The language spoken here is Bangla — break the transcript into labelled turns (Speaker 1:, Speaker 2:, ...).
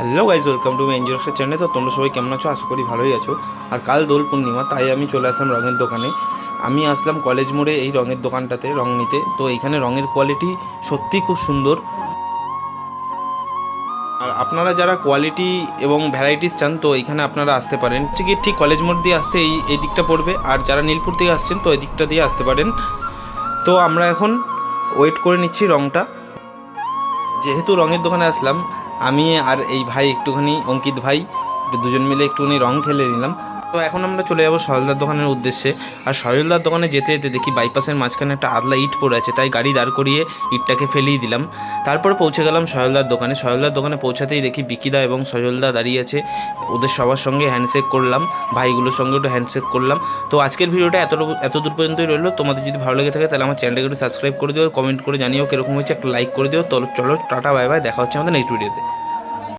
Speaker 1: Hello guys welcome to NGO একটা চ্যানেল তো তোমরা সবাই কেমন আছো? আশা করি ভালোই আছো। আর কাল দোল পূর্ণিমা, তাই আমি চলে আসলাম রঙের দোকানে। আমি আসলাম কলেজ মোড়ে এই রঙের দোকানটাতে, রং নিতে। তো এখানে রঙের কোয়ালিটি সত্যিই খুব সুন্দর। আর আপনারা যারা কোয়ালিটি এবং ভ্যারাইটিস চান, তো এখানে আপনারা আসতে পারেন। হচ্ছে কি ঠিক কলেজ মোড় দিয়ে আসতে এই এই দিকটা পড়বে। আর যারা নীলপুর থেকে আসছেন, তো এই দিকটা দিয়ে আসতে পারেন। তো আমরা এখন ওয়েট করে নিচ্ছি রংটা। যেহেতু রঙের দোকানে আসলাম আমি আর এই ভাই একটুখানি অঙ্কিত ভাই দুজন মিলে একটুখানি রং খেলে নিলাম তো এখন আমরা চলে যাব সরলদার দোকানের উদ্দেশ্যে। আর সরলদার দোকানে যেতে যেতে দেখি বাইপাসের মাঝখানে একটা আদলা ইট পড়ে আছে, তাই গাড়ি দাঁড় করিয়ে ইটটাকে ফেলিয়ে দিলাম। তারপর পৌঁছে গেলাম সরলদার দোকানে। সরলদার দোকানে পৌঁছাতেই দেখি বিকিদা এবং সজলদা দাঁড়িয়ে আছে। ওদের সবার সঙ্গে হ্যান্ডশেক করলাম, ভাইগুলোর সঙ্গে একটু হ্যান্ডশেক করলাম। তো আজকের ভিডিওটা এত এত দূর পর্যন্তই রইল। তোমাদের যদি ভালো লেগে থাকে তাহলে আমার চ্যানেলটাকে একটু সাবস্ক্রাইব করে দিও কমেন্ট করে জানিও কীরকম হয়েছে, একটা লাইক করে দিও। চলো, টাটা বাই বাই দেখা হচ্ছে আমাদের নেক্সট ভিডিওতে